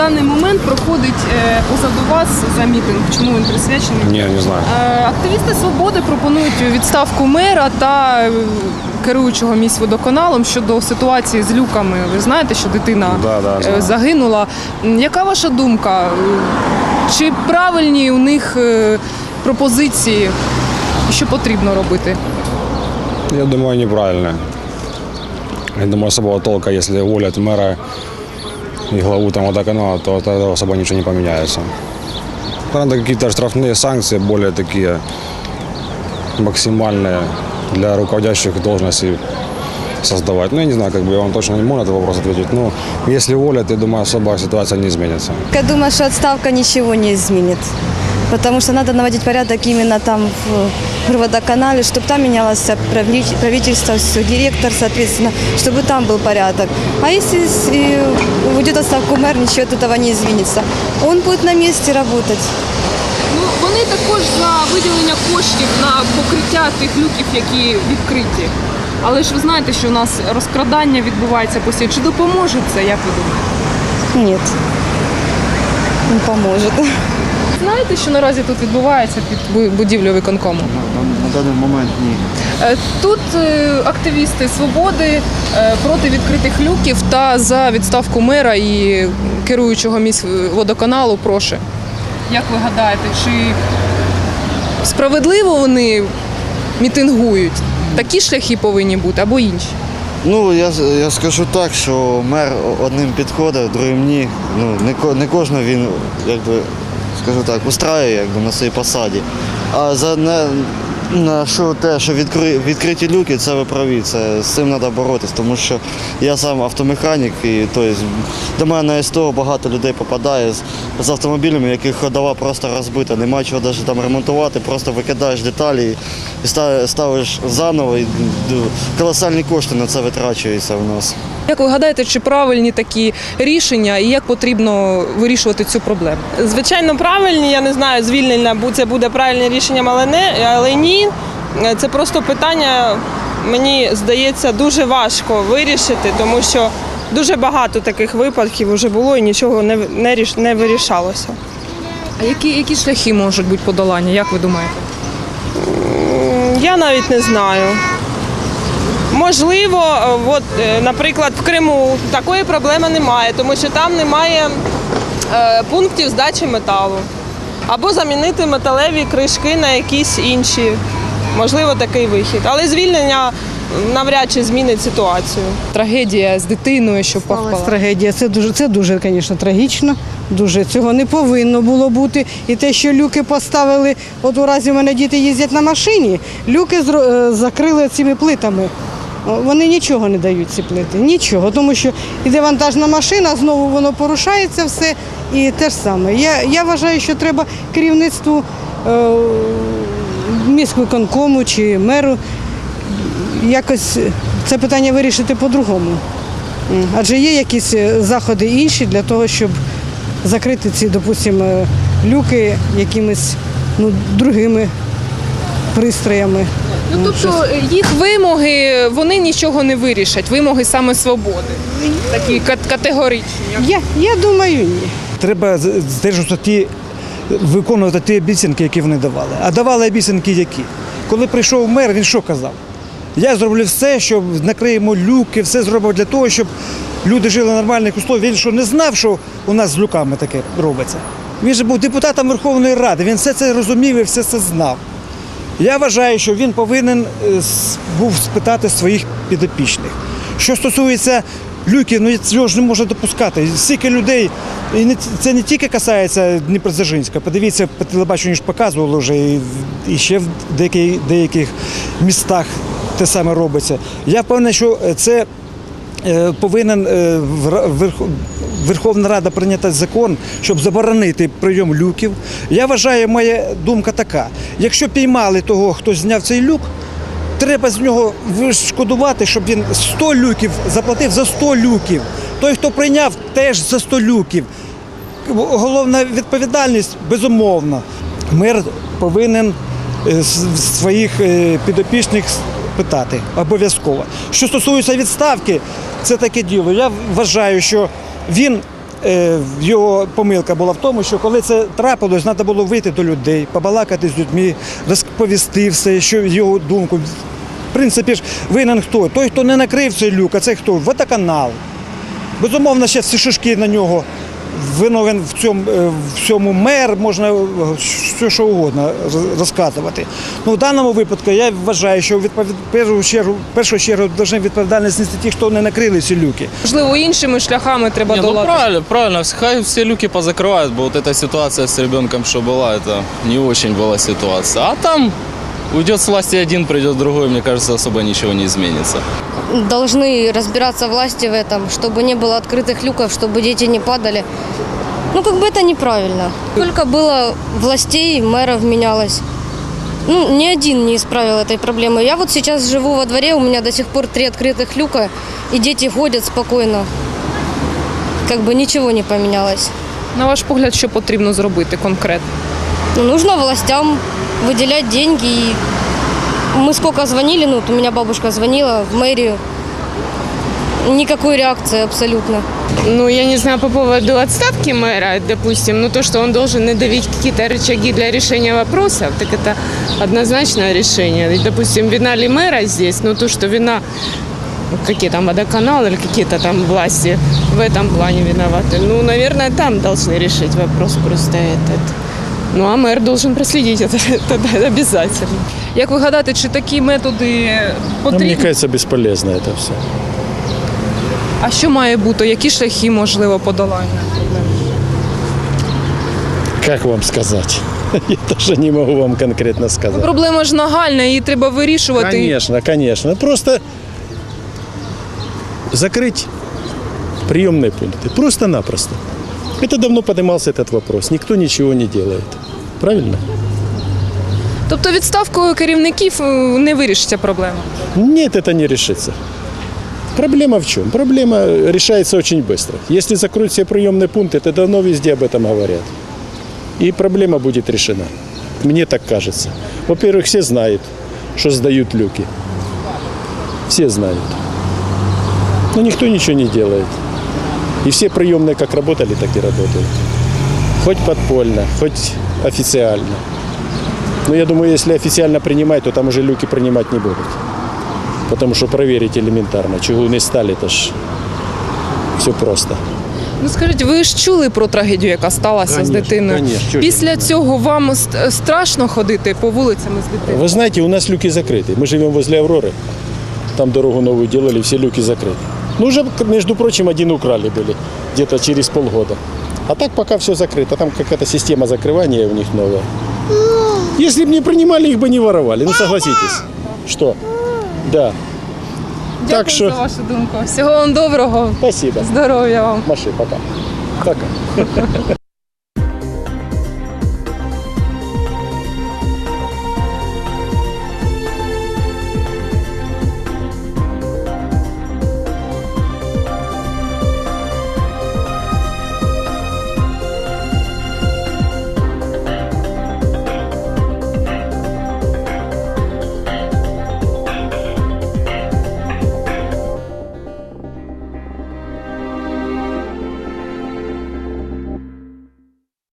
даний момент проходить е, позаду вас за мітинг? Чому він присвячений? Не, не знаю. Е, Активісти свободи пропонують відставку мера та е, керуючого міськводоканалом щодо ситуації з люками. Ви знаєте, що дитина Да, да, е, знаю. загинула. М, Яка ваша думка? Е, Чи правильні у них е, пропозиції? І Що потрібно робити? Я думаю, неправильно. Я думаю, особого толка, если уволят мэра и главу там водоканала, то тогда особо ничего не поменяется. Надо какие-то штрафные санкции, более такие максимальные для руководящих должностей создавать. Ну, я не знаю, как бы я вам точно не могу на этот вопрос ответить. Но если уволят, я думаю, особо ситуация не изменится. Я думаю, что отставка ничего не изменит. Потому что надо наводить порядок именно там в водоканале, чтобы там менялось правли- правительство, все, директор, соответственно, чтобы там был порядок. А если с- и уйдет в отставку мэр, ничего от этого не изменится. Он будет на месте работать. Ну, вони також за виділення коштів на покриття тих люків, які відкриті. Але ж ви знаєте, що у нас розкрадання відбувається постійно. Чи допоможе це, як ви думаєте? Нет, не поможет. Знаєте, що наразі тут відбувається під бу- будівлею виконкому? На, на даний момент ні. Е, Тут е, активісти свободи е, проти відкритих люків та за відставку мера і керуючого міськводоканалу. Прошу. Як ви гадаєте, чи справедливо вони мітингують? Такі шляхи повинні бути або інші? Ну я, я скажу так, що мер одним підходить, другим ні. Ну не, ко- не кожного він якби скажу так, устраює якби на своїй посаді. А за не на що те, що відкри, відкриті люки, це ви праві. Це з цим треба боротись, тому що я сам автомеханік і тобто, до мене СТО багато людей попадає з, з автомобілями, яких ходова просто розбита, нема чого навіть там ремонтувати, просто викидаєш деталі і ста- ставиш заново. І, колосальні кошти на це витрачуються в нас. Як ви гадаєте, чи правильні такі рішення і як потрібно вирішувати цю проблему? Звичайно, правильні. Я не знаю, звільнення це буде правильним рішенням, але не але ні. Це просто питання, мені здається, дуже важко вирішити, тому що дуже багато таких випадків вже було і нічого не, не, ріш- не вирішалося. А які, які шляхи можуть бути подолання, як ви думаєте? Я навіть не знаю. Можливо, е, от, е, наприклад, в Криму такої проблеми немає, тому що там немає е, пунктів здачі металу. Або замінити металеві кришки на якісь інші. Можливо, такий вихід. Але звільнення навряд чи змінить ситуацію. Трагедія з дитиною, що повпала. трагедія. Це дуже, це дуже, звісно, трагічно. Дуже цього не повинно було бути. І те, що люки поставили, от у разі у мене діти їздять на машині, люки закрили цими плитами. О, Вони нічого не дають ці плити, нічого, тому що іде вантажна машина, знову воно порушається все і те ж саме. Я, я вважаю, що треба керівництву е, міськвиконкому чи меру якось це питання вирішити по-другому. Адже є якісь е, заходи інші для того, щоб закрити ці, допустимо, люки якимись ну, другими пристроями. Ну тобто е, їх вимоги вони нічого не вирішать. Вимоги саме свободи. Такі кат- категоричні. Я, я думаю, ні. Треба здержувати ті, виконувати ті обіцянки, які вони давали. А давали обіцянки які? Коли прийшов мер, він що казав? Я зроблю все, щоб накриємо люки, все зробив для того, щоб люди жили в нормальних условиях. Він що не знав, що у нас з люками таке робиться. Він же був депутатом Верховної Ради, він все це розумів і все це знав. Я вважаю, що він повинен е, був спитати своїх підопічних. Що стосується люків, ну цього ж не можна допускати. Стільки людей, і це не тільки касається Дніпродзержинська. Подивіться, по телебаченню ж показували вже і, ще в деяких, деяких містах те саме робиться. Я впевнений, що це е, повинен е, Верховна Рада прийняти закон, щоб заборонити прийом люків. Я вважаю, моя думка така: якщо піймали того, хто зняв цей люк, треба з нього відшкодувати, щоб він 100 люків заплатив за 100 люків. Той, хто прийняв, теж за 100 люків. Головна відповідальність безумовно. Мер повинен е, своїх е, підопічних питати обов'язково. Що стосується відставки, це таке діло. Я вважаю, що він е, його помилка була в тому, що коли це трапилось, треба було вийти до людей, побалакати з людьми, розповісти все, що його думку. В принципі ж винен хто? Той, хто не накрив цей люк, а це хто? Водоканал. Безумовно, ще всі шишки на нього Виновен в цьому, е, в цьому мер, можна е, все що угодно роз- розказувати. Ну, в даному випадку я вважаю, що відповід, в першу чергу, в першу чергу повинні відповідальність нести ті, хто не накрили ці люки. Можливо, іншими шляхами треба Не, ну долати. правильно, правильно. Хай все люки позакрывают, бо вот эта ситуация с ребенком, что была, это не очень была ситуация. А там Уйдет с власти один, придет другой, мне кажется, особо ничего не изменится. должны разбираться власти в этом, чтобы не было открытых люков, чтобы дети не падали. Ну, как бы это неправильно. Сколько было властей, мэров менялось. Ну, ни один не исправил этой проблемы. Я вот сейчас живу во дворе, у меня до сих пор три открытых люка, и дети ходят спокойно. Как бы ничего не поменялось. На ваш погляд, що потрібно зробити конкретно? Ну, нужно властям выделять деньги. И мы сколько звонили, ну, вот у меня бабушка звонила в мэрию. Никакой реакции абсолютно. Ну, я не знаю по поводу отставки мэра, допустим, но то, что он должен надавить какие-то рычаги для решения вопросов, так это однозначное решение. Ведь, допустим, вина ли мэра здесь, но то, что вина ну, какие там водоканалы или какие-то там власти в этом плане виноваты. Ну, наверное, там должны решить вопрос просто этот. Ну, а мэр должен проследить это, это обязательно. Як ви гадаєте, чи такі методи Ну, потрібні? мне кажется, бесполезно это все. А що має бути? Які шляхи можливо подолання проблеми? Как вам сказать? Я даже не могу вам конкретно сказать. Проблема ж нагальна, її треба вирішувати. Конечно, конечно. Просто закрыть приемные пункты. Просто-напросто. Это давно поднимался этот вопрос. Никто ничего не делает. Правильно? Тобто відставкою керівників е, не вирішиться проблема. Нет, это не решится. Проблема в чем? Проблема решается очень быстро. Если закроют все приемные пункты, то давно везде об этом говорят. И проблема будет решена. Мне так кажется. Во-первых, все знают, что сдают люки. Все знают. Но никто ничего не делает. И все приемные как работали, так и работают. Хоть подпольно, хоть официально. Но я думаю, если официально принимать, то там уже люки принимать не будут. Потому что проверить элементарно. Чего не стали, это ж все просто. Ну скажіть, ви ж чули про трагедію, яка сталася з Конечно, дитиною? конечно. Чого ж Після я не цього вам ст- страшно ходити по вулицями з дитиною? Вы знаете, у нас люки закрыты. Мы живем возле Авроры. Там дорогу новую делали, все люки закрыты. Ну, уже, между прочим, один украли были где-то через полгода. А так пока все закрыто. Там какая-то система закрывания у них новая. Если бы не принимали, их бы не воровали. Ну, согласитесь. Что? Да. Дякую так що- за вашу думку. Всього вам доброго, Спасибо. здоров'я вам. Маши, пока. Пока.